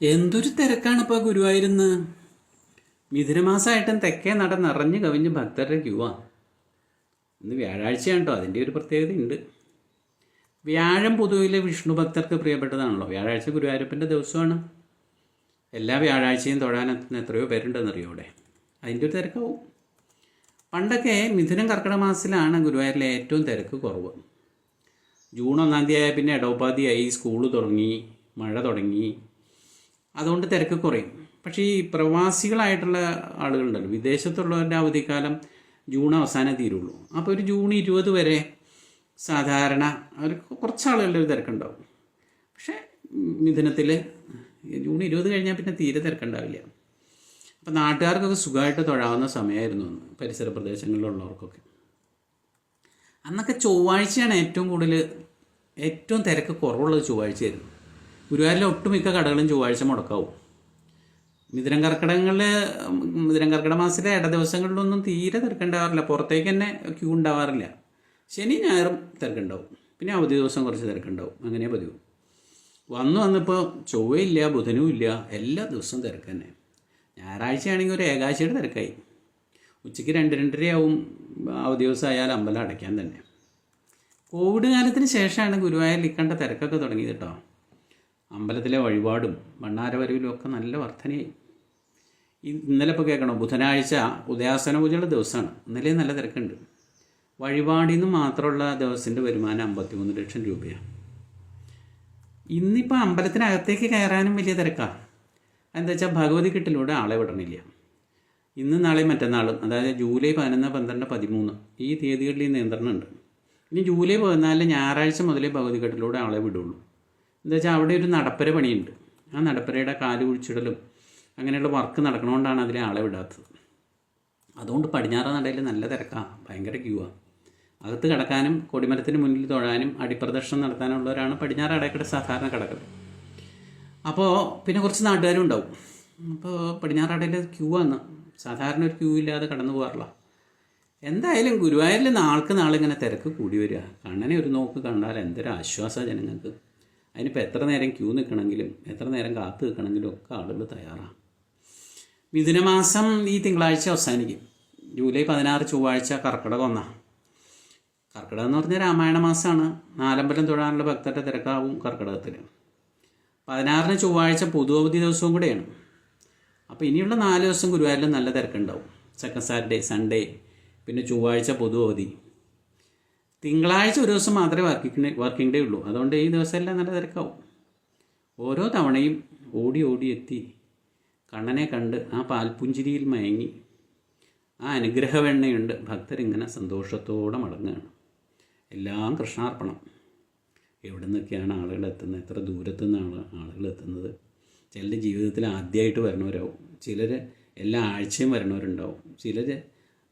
എന്തൊരു തിരക്കാണ് ഇപ്പോൾ ഗുരുവായൂരുന്ന്? മിഥുനമാസമായിട്ടും തെക്കേ നട നിറഞ്ഞു കവിഞ്ഞ് ഭക്തരുടെ ക്യൂവാ ഇന്ന് വ്യാഴാഴ്ചയാണ് കേട്ടോ അതിന്റെ ഒരു പ്രത്യേകതയുണ്ട്. വ്യാഴം പൊതുവിലെ വിഷ്ണു ഭക്തർക്ക് പ്രിയപ്പെട്ടതാണല്ലോ. വ്യാഴാഴ്ച ഗുരുവായൂരപ്പന്റെ ദിവസമാണ്. എല്ലാ വ്യാഴാഴ്ചയും തൊഴാനെത്തുന്ന എത്രയോ പേരുണ്ടെന്നറിയോ ഇവിടെ അതിന്റെ ഒരു തിരക്കാവും. പണ്ടൊക്കെ മിഥുനം കർക്കിടക മാസത്തിലാണ് ഗുരുവായൂരിലെ ഏറ്റവും തിരക്ക് കുറവ്. ജൂൺ ഒന്നാം തീയതി ആയ പിന്നെ ഇടവപ്പാതിയായി സ്കൂൾ തുടങ്ങി മഴ തുടങ്ങി അതുകൊണ്ട് തിരക്ക് കുറയും. പക്ഷേ ഈ പ്രവാസികളായിട്ടുള്ള ആളുകളുണ്ടല്ലോ. വിദേശത്തുള്ളവരുടെ അവധിക്കാലം ജൂൺ അവസാനം തീരുള്ളൂ. അപ്പോൾ ഒരു ജൂൺ ഇരുപത് വരെ സാധാരണ അവർക്ക് കുറച്ച് ആളുകളുടെ ഒരു തിരക്കുണ്ടാവും. പക്ഷേ മിഥുനത്തിൽ ജൂൺ ഇരുപത് കഴിഞ്ഞാൽ പിന്നെ തീരെ തിരക്കുണ്ടാവില്ല. അപ്പം നാട്ടുകാർക്കൊക്കെ സുഖമായിട്ട് തൊഴാവുന്ന സമയമായിരുന്നു അന്ന് പരിസര പ്രദേശങ്ങളിലുള്ളവർക്കൊക്കെ. അന്നൊക്കെ ചൊവ്വാഴ്ചയാണ് ഏറ്റവും കൂടുതൽ ഏറ്റവും തിരക്ക് കുറവുള്ളത് ചൊവ്വാഴ്ചയായിരുന്നു. ഗുരുവായൂരിലെ ഒട്ടുമിക്ക കടകളും ചൊവ്വാഴ്ച മുടക്കാവും. മിഥുനം കർക്കിടകങ്ങളിൽ മിഥുനം കർക്കിടക മാസത്തിലെ ഇട ദിവസങ്ങളിലൊന്നും തീരെ തിരക്കുണ്ടാവാറില്ല. പുറത്തേക്ക് തന്നെ ക്യൂ ഉണ്ടാവാറില്ല. ശനി ഞായറും തിരക്കുണ്ടാവും. പിന്നെ അവധി ദിവസം കുറച്ച് തിരക്കുണ്ടാവും. അങ്ങനെ പതിവ്. വന്നു വന്നിപ്പോൾ ചൊവ്വയില്ല ബുധനും ഇല്ല. എല്ലാ ദിവസവും തിരക്ക് തന്നെ. ഞായറാഴ്ചയാണെങ്കിൽ ഒരു ഏകാഴ്ചയുടെ തിരക്കായി. ഉച്ചയ്ക്ക് രണ്ട് രണ്ടരയാവും. അവധി ദിവസം ആയാൽ അമ്പലം അടയ്ക്കാൻ തന്നെ. കോവിഡ് കാലത്തിന് ശേഷമാണ് ഗുരുവായൂരിൽ ഇക്കണ്ട തിരക്കൊക്കെ തുടങ്ങിയത് കേട്ടോ. അമ്പലത്തിലെ വഴിപാടും ഭണ്ണാരവരവിലും ഒക്കെ നല്ല വർധനയായി. ഇന്നലെ ഇപ്പോൾ കേൾക്കണോ? ബുധനാഴ്ച ഉദയാസന പൂജയുള്ള ദിവസമാണ്. ഇന്നലെ നല്ല തിരക്കുണ്ട്. വഴിപാടിൽ നിന്ന് മാത്രമുള്ള ദിവസത്തിന്റെ വരുമാനം അമ്പത്തിമൂന്ന് ലക്ഷം രൂപയാണ്. ഇന്നിപ്പോൾ അമ്പലത്തിനകത്തേക്ക് കയറാനും വലിയ തിരക്കാണ് എന്താ വെച്ചാൽ ഭഗവതി കിട്ടിലൂടെ ആളെ വിടണില്ല. ഇന്ന് നാളെ മറ്റന്നാളും അതായത് ജൂലൈ പതിനൊന്ന് പന്ത്രണ്ട് പതിമൂന്ന് ഈ തീയതികളിൽ നിയന്ത്രണമുണ്ട് ഇനി ജൂലൈ പതിനാലിൽ ഞായറാഴ്ച മുതലേ ഭഗവതി കെട്ടിലൂടെ ആളെ വിടുള്ളൂ. എന്താ വെച്ചാൽ അവിടെ ഒരു നടപ്പര പണിയുണ്ട്. ആ നടപ്പരയുടെ കാൽ കുഴിച്ചിടലും അങ്ങനെയുള്ള വർക്ക് നടക്കണോണ്ടാണ് അതിലെ ആളെ വിടാത്തത്. അതുകൊണ്ട് പടിഞ്ഞാറ നടയിൽ നല്ല തിരക്കാണ് ഭയങ്കര ക്യൂവാണ് അകത്ത് കിടക്കാനും കൊടിമരത്തിന് മുന്നിൽ തൊഴാനും അടിപ്രദർശനം നടത്താനുള്ളവരാണ് പടിഞ്ഞാറ് അടയ്ക്കിടെ സാധാരണ കിടക്കുന്നത് അപ്പോൾ പിന്നെ കുറച്ച് നാട്ടുകാരും ഉണ്ടാവും. അപ്പോൾ പടിഞ്ഞാറടയിൽ ക്യൂ ആണ്. സാധാരണ ഒരു ക്യൂ ഇല്ലാതെ കടന്നു പോകാറില്ല. എന്തായാലും ഗുരുവായൂരിൽ നാൾക്ക് നാളിങ്ങനെ തിരക്ക് കൂടി വരിക. കണ്ണനെ ഒരു നോക്ക് കണ്ടാൽ എന്തൊരു ആശ്വാസമാണ് ജനങ്ങൾക്ക്. അതിനിപ്പോൾ എത്ര നേരം ക്യൂ നിൽക്കണമെങ്കിലും എത്ര നേരം കാത്തു നിൽക്കണമെങ്കിലും ഒക്കെ ആളുകൾ തയ്യാറാണ്. മിഥുനമാസം ഈ തിങ്കളാഴ്ച അവസാനിക്കും. ജൂലൈ പതിനാറ് ചൊവ്വാഴ്ച കർക്കിടകം ഒന്നാണ് കർക്കിടകം എന്ന് പറഞ്ഞാൽ രാമായണ മാസമാണ് നാലമ്പലം തൊഴാനുള്ള ഭക്തരുടെ തിരക്കാവും കർക്കിടകത്തിൽ പതിനാറിന് ചൊവ്വാഴ്ച പൊതു അവധി ദിവസവും കൂടെയാണ്. അപ്പോൾ ഇനിയുള്ള നാല് ദിവസം ഗുരുവായൂരിൽ നല്ല തിരക്കുണ്ടാവും. സെക്കൻഡ് സാറ്റർഡേ സൺഡേ പിന്നെ ചൊവ്വാഴ്ച പൊതു അവധി തിങ്കളാഴ്ച ഒരു ദിവസം മാത്രമേ വർക്കിംഗ് വർക്കിംഗ് ഡേ ഉള്ളൂ. അതുകൊണ്ട് ഈ ദിവസമെല്ലാം നല്ല തിരക്കാവും. ഓരോ തവണയും ഓടി ഓടി എത്തി കണ്ണനെ കണ്ട് ആ പാൽപുഞ്ചിരിയിൽ മയങ്ങി. ആ അനുഗ്രഹവെണ്ണയുണ്ട്. ഭക്തരിങ്ങനെ സന്തോഷത്തോടെ മടങ്ങുകയാണ്. എല്ലാം കൃഷ്ണാർപ്പണം. എവിടെ നിന്നൊക്കെയാണ് ആളുകൾ എത്തുന്നത്? എത്ര ദൂരത്തു നിന്നാണ് ആളുകൾ എത്തുന്നത്? ചിലർ ജീവിതത്തിൽ ആദ്യമായിട്ട് വരണവരാവും ചിലർ എല്ലാ ആഴ്ചയും വരണവരുണ്ടാവും ചിലർ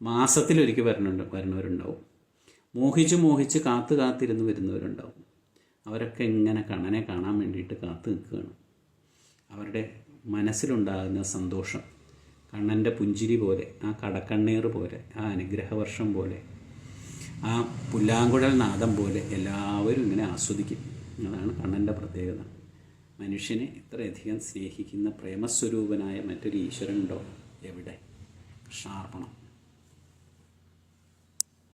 മാസത്തിലൊരിക്കൽ വരണുണ്ട് വരണവരുണ്ടാവും മോഹിച്ച് മോഹിച്ച് കാത്തു കാത്തിരുന്ന് വരുന്നവരുണ്ടാവും. അവരൊക്കെ ഇങ്ങനെ കണ്ണനെ കാണാൻ വേണ്ടിയിട്ട് കാത്തു നിൽക്കുകയാണ്. അവരുടെ മനസ്സിലുണ്ടാകുന്ന സന്തോഷം കണ്ണന്റെ പുഞ്ചിരി പോലെ ആ കടക്കണ്ണീർ പോലെ ആ അനുഗ്രഹവർഷം പോലെ ആ പുല്ലാങ്കുഴൽ നാദം പോലെ എല്ലാവരും ഇങ്ങനെ ആസ്വദിക്കും. അതാണ് കണ്ണന്റെ പ്രത്യേകത. മനുഷ്യനെ ഇത്രയധികം സ്നേഹിക്കുന്ന പ്രേമസ്വരൂപനായ മറ്റൊരു ഈശ്വരനുണ്ടോ? എവിടെ? കൃഷ്ണാർപ്പണം